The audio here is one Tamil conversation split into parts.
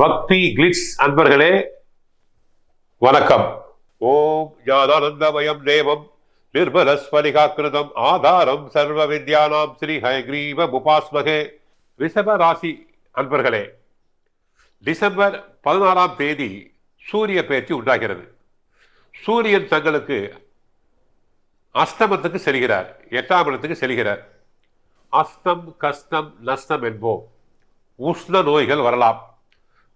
பக்தி கிளிட்ஸ் அன்பர்களே வணக்கம். ஓம் ஞானானந்தமயம் தேவம் நிர்மலஸ்வரிகாக்கிருதம் ஆதாரம் சர்வ வித்யானாம் ஸ்ரீ ஹயக்ரீவ உபாஸ்மகே ரிஷப ராசி அன்பர்களே டிசம்பர் பதினாறாம் தேதி சூரிய பயிற்சி உண்டாகிறது. சூரியன் தங்களுக்கு அஸ்தமத்துக்கு செல்கிறார் எட்டாம் இடத்துக்கு செல்கிறார். அஸ்தம் கஷ்டம் நஷ்டம் என்போம். உஷ்ண நோய்கள் வரலாம்.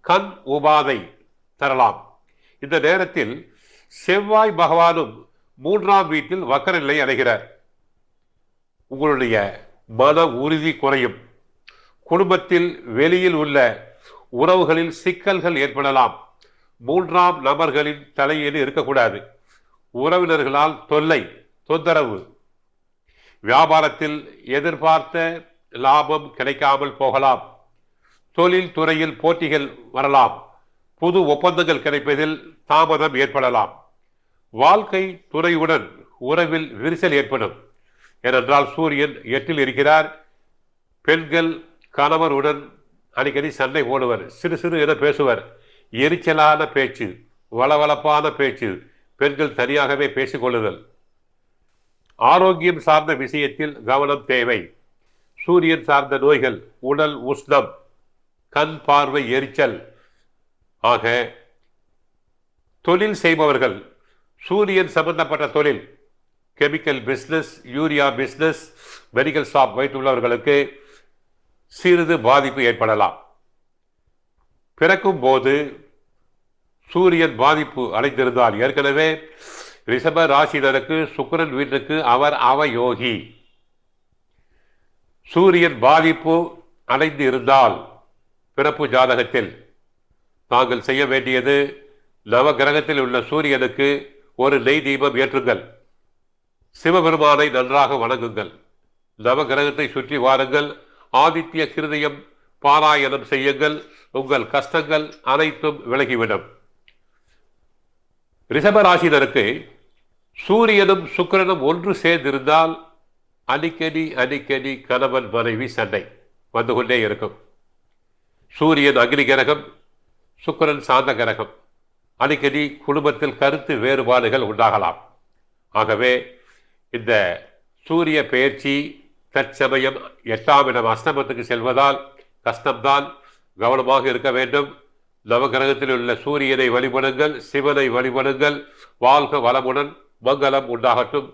கண் உபாதை தரலாம். இந்த நேரத்தில் செவ்வாய் பகவானும் மூன்றாம் வீட்டில் வக்கர நிலை அடைகிறார். உங்களுடைய மன உறுதி குறையும். குடும்பத்தில் வெளியில் உள்ள உறவுகளில் சிக்கல்கள் ஏற்படலாம். மூன்றாம் நபர்களின் தலையீடு இருக்கக்கூடாது. உறவினர்களால் தொல்லை தொந்தரவு. வியாபாரத்தில் எதிர்பார்த்த லாபம் கிடைக்காமல் போகலாம். தொழில் துறையில் போட்டிகள் வரலாம். புது ஒப்பந்தங்கள் கிடைப்பதில் தாமதம் ஏற்படலாம். வாழ்க்கை துறையுடன் உறவில் விரிசல் ஏற்படும். ஏனென்றால் சூரியன் எட்டில் இருக்கிறார். பெண்கள் கணவருடன் அடிக்கடி சண்டை போடுவர். சிறு சிறு என பேசுவர். எரிச்சலான பேச்சு வளவளப்பான பேச்சு பெண்கள் தனியாகவே பேசிக்கொள்ளுதல் ஆரோக்கியம் சார்ந்த விஷயத்தில் கவனம் தேவை. சூரியன் சார்ந்த நோய்கள் உடல் உஷ்ணம் கண் பார்வை எரிச்சல். ஆக தொழில் செய்பவர்கள் சூரியன் சம்பந்தப்பட்ட தொழில் chemical business urea business medical shop வைத்துள்ளவர்களுக்கு சிறிது பாதிப்பு ஏற்படலாம். பிறக்கும் போது சூரியன் பாதிப்பு அடைந்திருந்தால் ஏற்கனவே ரிஷப ராசினருக்கு சுக்கரன் வீட்டுக்கு அவர் அவயோகி. சூரியன் பாதிப்பு அடைந்து இருந்தால் பிறப்பு ஜாதகத்தில் தாங்கள் செய்ய வேண்டியது நவ கிரகத்தில் உள்ள சூரியனுக்கு ஒரு நெய் தீபம் ஏற்றுங்கள். சிவபெருமானை நன்றாக வணங்குங்கள். நவ கிரகத்தை சுற்றி வாருங்கள். ஆதித்ய கிருதயம் பாராயணம் செய்யுங்கள். உங்கள் கஷ்டங்கள் அனைத்தும் விலகிவிடும். ரிஷபராசினருக்கு சூரியனும் சுக்கிரனும் ஒன்று சேர்ந்திருந்தால் அடிக்கடி அடிக்கடி கணவன் மனைவி சண்டை வந்து கொண்டே இருக்கும். சூரியன் அக்னி கிரகம் சுக்கிரன் சாந்த கிரகம். அடிக்கடி குடும்பத்தில் கருத்து வேறுபாடுகள் உண்டாகலாம். ஆகவே இந்த சூரிய பெயர்ச்சி தற்சமயம் எட்டாம் இடம் அஸ்தமத்துக்கு செல்வதால் கஷ்டம்தான். கவனமாக இருக்க வேண்டும். நவகிரகத்தில் உள்ள சூரியனை வழிபடுங்கள் சிவனை வழிபடுங்கள். வாழ்க வளமுடன் மங்களம் உண்டாகட்டும்.